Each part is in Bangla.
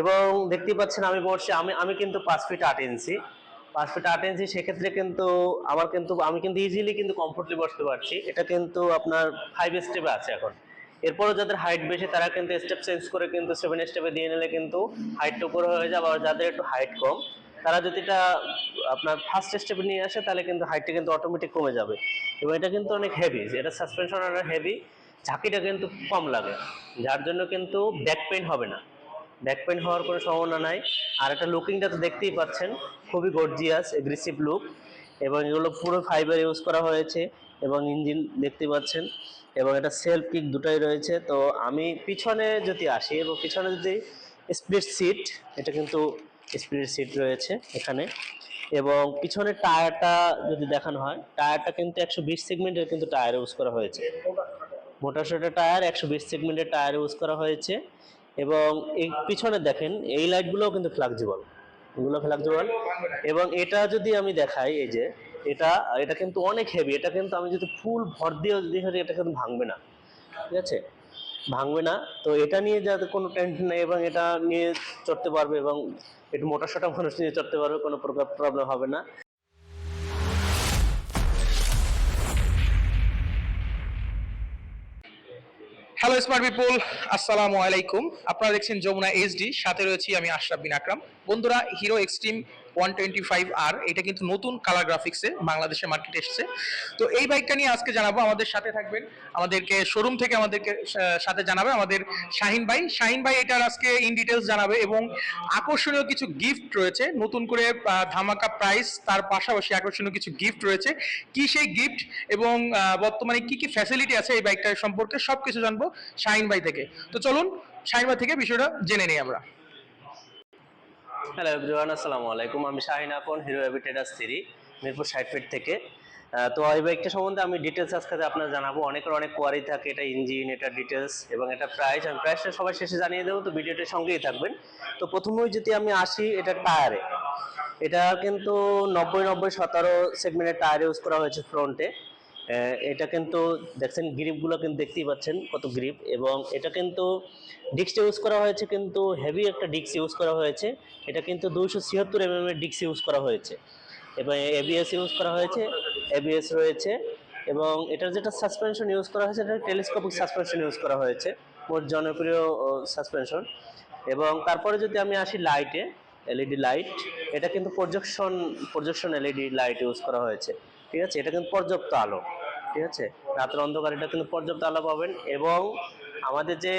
এবং দেখতেই পাচ্ছেন আমি বলছি আমি আমি কিন্তু পাঁচ ফিট আট ইঞ্চি পাঁচ ফিট আট ইঞ্চি সেক্ষেত্রে কিন্তু আমার কিন্তু, আমি কিন্তু ইজিলি কিন্তু কমফোর্টলি বসতে পারছি। এটা কিন্তু আপনার ফাইভ স্টেপে আছে এখন। এরপরও যাদের হাইট বেশি, তারা কিন্তু স্টেপ চেঞ্জ করে কিন্তু সেভেন স্টেপে দিয়ে নিলে কিন্তু হাইটটা উপরে হয়ে যাবে। আর যাদের একটু হাইট কম, তারা যদি এটা আপনার ফার্স্ট স্টেপে নিয়ে আসে, তাহলে কিন্তু হাইটটা কিন্তু অটোমেটিক কমে যাবে। এবং এটা কিন্তু অনেক হেভি এটা সাসপেনশন অনেক হেভি ঝাঁকিটা কিন্তু কম লাগে, যার জন্য কিন্তু ব্যাক পেইন হবে না। ব্যাক পেইন হওয়ার কোনো সম্ভাবনা নাই। আর একটা লুকিংটা তো দেখতেই পাচ্ছেন, খুবই গর্জিয়াস এগ্রেসিভ লুক এবং এগুলো পুরো ফাইবার ইউজ করা হয়েছে, এবং ইঞ্জিন দেখতে পাচ্ছেন, এবং এটা সেলফ কিক দুটাই রয়েছে। তো আমি পিছনে যদি আসি, এবং পিছনে যদি স্প্লিট সিট এটা কিন্তু স্প্লিট সিট রয়েছে এখানে। এবং পিছনের টায়ারটা যদি দেখানো হয় টায়ারটা কিন্তু একশো বিশ সেগমেন্টের কিন্তু টায়ার ইউজ করা হয়েছে। মোটর সোটা টায়ার, একশো বিশ সেগমেন্টের টায়ার ইউজ করা হয়েছে। এবং এই পিছনে দেখেন, এই লাইটগুলোও কিন্তু ফ্লাক্সিবল। এগুলো ফ্লাক্সিবল। এবং এটা যদি আমি দেখাই, এই যে, এটা এটা কিন্তু অনেক হেভি এটা কিন্তু আমি যদি ফুল ভর দিয়ে যদি এটা কিন্তু ভাঙবে না। ঠিক আছে? ভাঙবে না। তো এটা নিয়ে যাতে কোনো টেনশন নেই এবং এটা নিয়ে চড়তে পারবে এবং একটু মোটা সোটা মানুষ নিয়ে চড়তে পারবে, কোনো প্রকার প্রবলেম হবে না। হ্যালো স্মার্ট পিপুল আসসালামু আলাইকুম আপনারা দেখছেন যমুনা এইচডি সাথে রয়েছি আমি আশরাফ বিন আকরাম। বন্ধুরা Hero Xtreme one twenty five আর এটা কিন্তু নতুন কালার গ্রাফিক্সে বাংলাদেশে মার্কেটে এসেছে। তো এই বাইকটা নিয়ে আজকে জানাব, আমাদের সাথে থাকবেন, আমাদেরকে শোরুম থেকে আমাদেরকে সাথে জানাবে আমাদের শাহিন ভাই। শাহিন ভাই এটার আজকে ইন ডিটেলস জানাবে এবং আকর্ষণীয় কিছু গিফট রয়েছে, নতুন করে ধামাকা প্রাইস তার পাশাপাশি আকর্ষণীয় কিছু গিফট রয়েছে। কি সেই গিফট এবং বর্তমানে কি কি ফ্যাসিলিটি আছে এই বাইকটার সম্পর্কে সবকিছু জানব শাহিন ভাই থেকে। তো চলুন, শাহিন ভাই থেকে বিষয়টা জেনে নিই আমরা। হ্যালো এভরিওয়ান আসসালামু আলাইকুম। আমি শাহিন আপন হিরো এভিটেডাস থ্রি মিরপুর ষাট থেকে। তো এই বাইকটা সম্বন্ধে আমি ডিটেলস আজকে আপনার জানাব। অনেকের অনেক কোয়ারি থাকে, এটা ইঞ্জিন এটা ডিটেলস এবং এটা প্রাইস আমি প্রাইসটা সবাই শেষে জানিয়ে দেবো, তো ভিডিওটার সঙ্গেই থাকবেন। তো প্রথমেই যদি আমি আসি, এটা টায়ারে এটা কিন্তু নব্বই নব্বই, সতেরো সেগমেন্টের টায়ার ইউজ করা হয়েছে ফ্রন্টে এটা কিন্তু দেখছেন, গ্রিপগুলো কিন্তু দেখতেই পাচ্ছেন কত গ্রিপ। এবং এটা কিন্তু ডিস্ক ইউজ করা হয়েছে, কিন্তু হেভি একটা ডিস্ক ইউজ করা হয়েছে। এটা কিন্তু দুইশো ছিয়াত্তর এম এর ডিস্ক ইউজ করা হয়েছে। এবং এবিএস ইউজ করা হয়েছে এবিএস রয়েছে। এবং এটার যেটা সাসপেনশন ইউজ করা হয়েছে, এটা টেলিস্কোপিক সাসপেনশন ইউজ করা হয়েছে, মোট জনপ্রিয় সাসপেনশন। এবং তারপরে যদি আমি আসি লাইটে এলইডি লাইট, এটা কিন্তু projection projection LED light use করা হয়েছে। ঠিক আছে? এটা কিন্তু পর্যাপ্ত আলো। ঠিক আছে? রাতের অন্ধকার, এটা কিন্তু পর্যাপ্ত আলো পাবেন এবং আমাদের যে,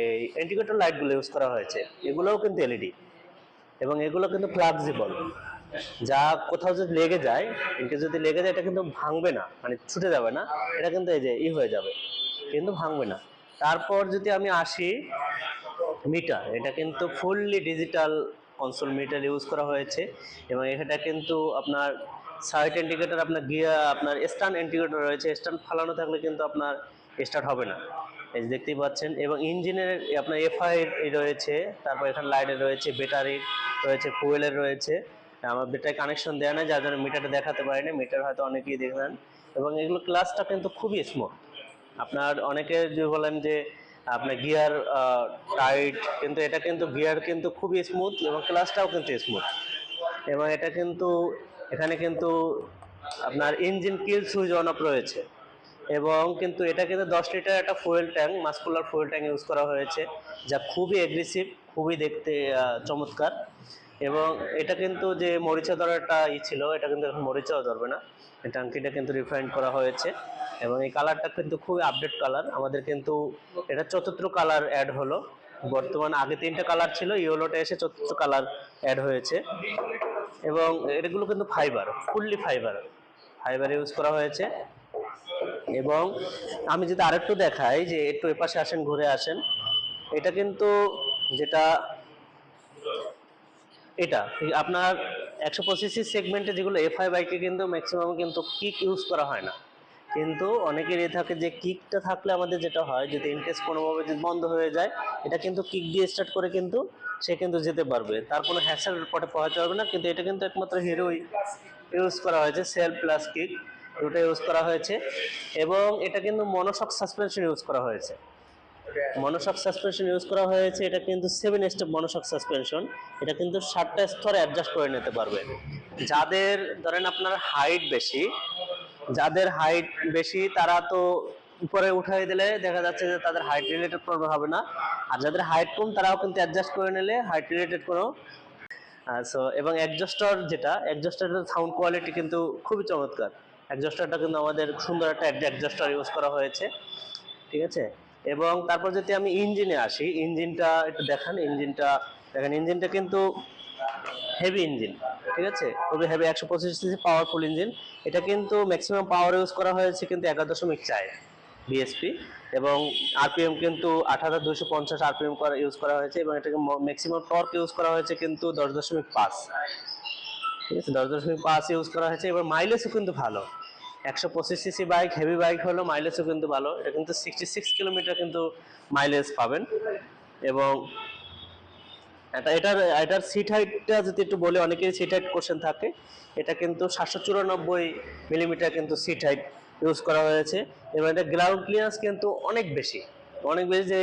এই ইন্ডিকেটর লাইটগুলো ইউজ করা হয়েছে, এগুলোও কিন্তু এলইডি এবং এগুলো কিন্তু ফ্লাক্সিবল যা কোথাও যদি লেগে যায় ইনকে যদি লেগে যায়, এটা কিন্তু ভাঙবে না মানে ছুটে যাবে না, এটা কিন্তু এই যে, ই হয়ে যাবে, কিন্তু ভাঙবে না। তারপর যদি আমি আসি মিটার এটা কিন্তু fully digital console meter use করা হয়েছে এবং এটা কিন্তু আপনার সাইড ইন্ডিকেটর আপনার গিয়া আপনার স্টান ইন্ডিকেটর রয়েছে, স্টান ফালানো থাকলে কিন্তু আপনার স্টার্ট হবে না। এই দেখতেই পাচ্ছেন, এবং ইঞ্জিনের আপনার এফআই রয়েছে, তারপর এখানে লাইটের রয়েছে ব্যাটারির রয়েছে ফুয়েলের রয়েছে। আমার ব্যাটারি কানেকশন দেওয়া নাই, যার জন্য মিটারটা দেখাতে পারিনি মিটার হয়তো অনেকেই দেখলেন। এবং এগুলো ক্লাসটা কিন্তু খুবই স্মুথ আপনার অনেকে যে বলেন যে আপনার গিয়ার টাইট কিন্তু এটা কিন্তু গিয়ার কিন্তু খুবই স্মুথ এবং ক্লাসটাও কিন্তু স্মুথ এবং এটা কিন্তু এখানে কিন্তু আপনার engine kill switch on off রয়েছে। এবং কিন্তু এটা কিন্তু দশ লিটার একটা fuel tank muscular fuel tank use করা হয়েছে, যা খুবই এগ্রেসিভ খুবই দেখতে চমৎকার। এবং এটা কিন্তু যে মরিচা ধরাটা ই ছিল, এটা কিন্তু এখন মরিচাও ধরবে না। এই ট্যাঙ্কিটা কিন্তু রিফাইন্ড করা হয়েছে। এবং এই কালারটা কিন্তু খুবই আপডেট কালার আমাদের কিন্তু এটা চতুর্থ কালার অ্যাড হলো। বর্তমানে আগে তিনটা কালার ছিল ইয়েলোটা এসে চতুর্থ কালার অ্যাড হয়েছে। এবং এগুলো কিন্তু fibre fully fibre fibre use করা হয়েছে। এবং আমি যদি আরেকটু দেখাই যে একটু এপাশে আসেন, ঘুরে আসেন, এটা কিন্তু যেটা এটা, আপনার একশো পঁচিশ সেগমেন্টে যেগুলো এফআই বাইকে কিন্তু ম্যাক্সিমাম কিন্তু কিক ইউজ করা হয় না। কিন্তু অনেকের এ থাকে যে কিকটা থাকলে আমাদের যেটা হয়, যদি ইনকেস কোনোভাবে যদি বন্ধ হয়ে যায়, এটা কিন্তু কিক দিয়ে স্টার্ট করে কিন্তু সে কিন্তু যেতে পারবে। তার কোনো হ্যাসেল পটে পৌঁছাতে পারবে না, কিন্তু এটা কিন্তু একমাত্র হিরোই ইউজ করা হয়েছে সেল প্লাস কিক দুটো ইউজ করা হয়েছে। এবং এটা কিন্তু মনোশক সাসপেনশন ইউজ করা হয়েছে। মনোশক সাসপেনশন ইউজ করা হয়েছে, এটা কিন্তু সেভেন স্টেপ মনোশক সাসপেনশন এটা কিন্তু সাতটা স্তরে অ্যাডজাস্ট করে নিতে পারবে। যাদের, ধরেন আপনার হাইট বেশি যাদের হাইট বেশি, তারা তো উপরে উঠাই দিলে দেখা যাচ্ছে যে তাদের হাইট রিলেটেড প্রবলেম হবে না। আর যাদের হাইট কম, তারাও কিন্তু অ্যাডজাস্ট করে নিলে হাইট রিলেটেড কোনো সো এবং অ্যাডজাস্টার যেটা অ্যাডজাস্টারের সাউন্ড কোয়ালিটি কিন্তু খুবই চমৎকার। অ্যাডজাস্টারটা কিন্তু আমাদের সুন্দর একটা অ্যাডজাস্টার ইউজ করা হয়েছে, ঠিক আছে? এবং তারপর যদি আমি ইঞ্জিনে আসি ইঞ্জিনটা একটু দেখান ইঞ্জিনটা দেখেন, ইঞ্জিনটা কিন্তু হেভি ইঞ্জিন ঠিক আছে? খুবই হেভি একশো পঁচিশ সিসি পাওয়ারফুল ইঞ্জিন এটা কিন্তু ম্যাক্সিমাম পাওয়ার ইউজ করা হয়েছে কিন্তু এগারো দশমিক চার বিএসপি এবং আরপিএম কিন্তু আট হাজার দুশো পঞ্চাশ আরপিএম করা ইউজ করা হয়েছে এবং এটাকে ম্যাক্সিমাম টর্ক ইউজ করা হয়েছে কিন্তু দশ দশমিক পাঁচ। ঠিক আছে? দশ দশমিক পাঁচ ইউজ করা হয়েছে এবার মাইলেজও কিন্তু ভালো। একশো পঁচিশ সিসি বাইক হেভি বাইক হলো মাইলেজও কিন্তু ভালো। এটা কিন্তু সিক্সটি সিক্স কিলোমিটার কিন্তু মাইলেজ পাবেন। এবং এটা এটার এটার সিট হাইটটা যদি একটু বলি, অনেকেরই সিট হাইট কোশ্চেন থাকে। এটা কিন্তু সাতশো চুরানব্বই মিলিমিটার কিন্তু সিট হাইট ইউজ করা হয়েছে। এবং এটা গ্রাউন্ড ক্লিয়ারেন্স কিন্তু অনেক বেশি। অনেক বেশি যে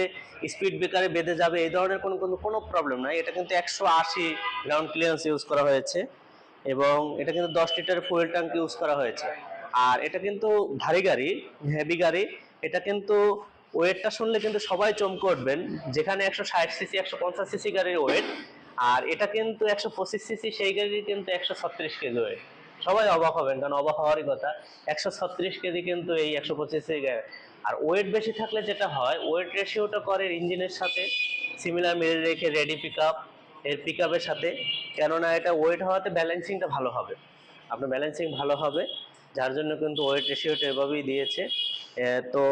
স্পিড ব্রেকারে বেঁধে যাবে, এই ধরনের কোনো কোনো কোনো প্রবলেম নাই। এটা কিন্তু একশো আশি গ্রাউন্ড ক্লিয়ারেন্স ইউজ করা হয়েছে। এবং এটা কিন্তু দশ লিটার ফুয়েল ট্যাঙ্ক ইউজ করা হয়েছে। আর এটা কিন্তু ভারী গাড়ি হেভি গাড়ি। এটা কিন্তু ওয়েটটা শুনলে কিন্তু সবাই চমকে উঠবেন। যেখানে একশো ষাট সিসি একশো পঞ্চাশ সিসি গাড়ির ওয়েট আর এটা কিন্তু একশো পঁচিশ সিসি সেই গাড়ির কিন্তু একশো ছত্রিশ কেজি ওয়েট সবাই অবাক হবেন, কারণ অবাক হওয়ারই কথা, একশো ছত্রিশ কেজি কিন্তু এই একশো পঁচিশ আর ওয়েট বেশি থাকলে যেটা হয় ওয়েট রেশিওটা করে ইঞ্জিনের সাথে সিমিলার মিলে রেখে রেডি পিক আপ এর পিক আপের সাথে। কেননা এটা ওয়েট হওয়াতে ব্যালেন্সিংটা ভালো হবে। আপনার ব্যালেন্সিং ভালো হবে, যার জন্য কিন্তু ওয়েট রেশিওটা এভাবেই দিয়েছে। তো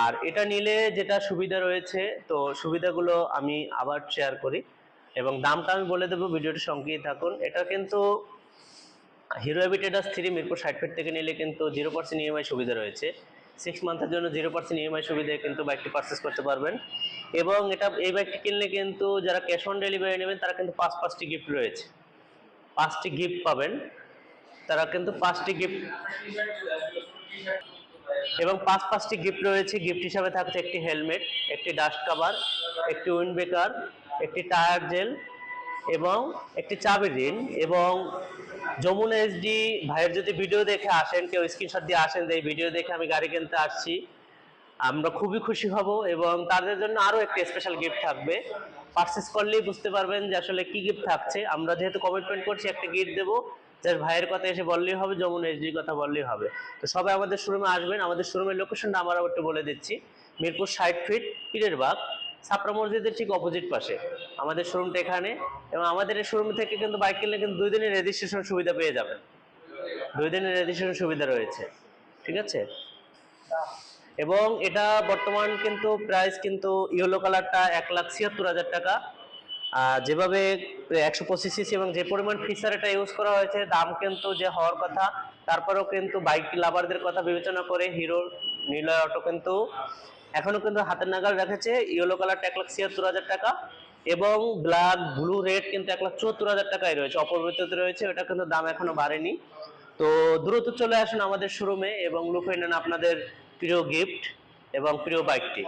আর এটা নিলে যেটা সুবিধা রয়েছে, তো সুবিধাগুলো আমি আবার শেয়ার করি। এবং দামটা আমি বলে দেবো ভিডিওটি সঙ্গেই থাকুন। এটা কিন্তু হিরো অ্যাভিটেডাস থ্রি মিরপুর ষাট ফিট থেকে নিলে কিন্তু জিরো পার্সেন্ট ইএমআই সুবিধা রয়েছে। সিক্স মান্থের জন্য জিরো পার্সেন্ট ইএমআই সুবিধায় কিন্তু বাইকটি পারচেস করতে পারবেন। এবং এটা, এই বাইকটি কিনলে কিন্তু যারা ক্যাশ অন ডেলিভারি নেবেন, তারা কিন্তু পাঁচ, পাঁচটি গিফট রয়েছে। পাঁচটি গিফট পাবেন। তারা কিন্তু পাঁচটি গিফট এবং পাঁচ পাঁচটি গিফট রয়েছে। গিফট হিসাবে থাকছে একটি হেলমেট একটি ডাস্ট কভার একটি উইন্ড ব্রেকার একটি টায়ার জেল এবং একটি চাবি রিন এবং যমুনা এসডি ভাইয়ের যদি ভিডিও দেখে আসেন, কেউ স্ক্রিনশট দিয়ে আসেন যে এই ভিডিও দেখে আমি গাড়ি কিনতে আসছি, আমরা খুবই খুশি হব এবং তাদের জন্য আরও একটি স্পেশাল গিফট থাকবে। পারচেস করলেই বুঝতে পারবেন যে আসলে কি গিফট থাকছে। আমরা যেহেতু কমিটমেন্ট করছি, একটা গিফট দেবো। জাস্ট ভাইয়ের কথা এসে বললেই হবে, যমুনা এসডির কথা বললেই হবে। তো সবাই আমাদের শোরুমে আসবেন। আমাদের শোরুমের লোকেশনটা আমরা একটু বলে দিচ্ছি। মিরপুর ষাট ফিট পীরের বাগ, ছাপড়া মসজিদের ঠিক অপোজিট পাশে। আমাদের শোরুমটা এখানে এবং আমাদের এই শোরুম থেকে কিন্তু বাইক কিনলে কিন্তু দুই দিনের রেজিস্ট্রেশন সুবিধা পেয়ে যাবেন। দুই দিনের রেজিস্ট্রেশন সুবিধা রয়েছে। ঠিক আছে? এবং এটা বর্তমান কিন্তু প্রাইস কিন্তু ইয়েলো কালারটা এক লাখ ছিয়াত্তর হাজার টাকা। যেভাবে একশো পঁচিশ সিসি এবং যে পরিমাণ ফিচার এটা ইউজ করা হয়েছে, দাম কিন্তু যে হওয়ার কথা, তারপরেও কিন্তু বাইক লাভারদের কথা বিবেচনা করে হিরো নিলয় অটো কিন্তু এখনও কিন্তু হাতের নাগাল রেখেছে। ইয়েলো কালারটা এক লাখ ছিয়াত্তর হাজার টাকা এবং ব্ল্যাক ব্লু রেড কিন্তু এক লাখ চুয়াত্তর হাজার টাকায় রয়েছে। অপরিবর্তিত রয়েছে ওটা কিন্তু দাম এখনও বাড়েনি। তো দ্রুত চলে আসুন আমাদের শোরুমে এবং লুফে নেন আপনাদের প্রিয় গিফট এবং প্রিয় বাইকটি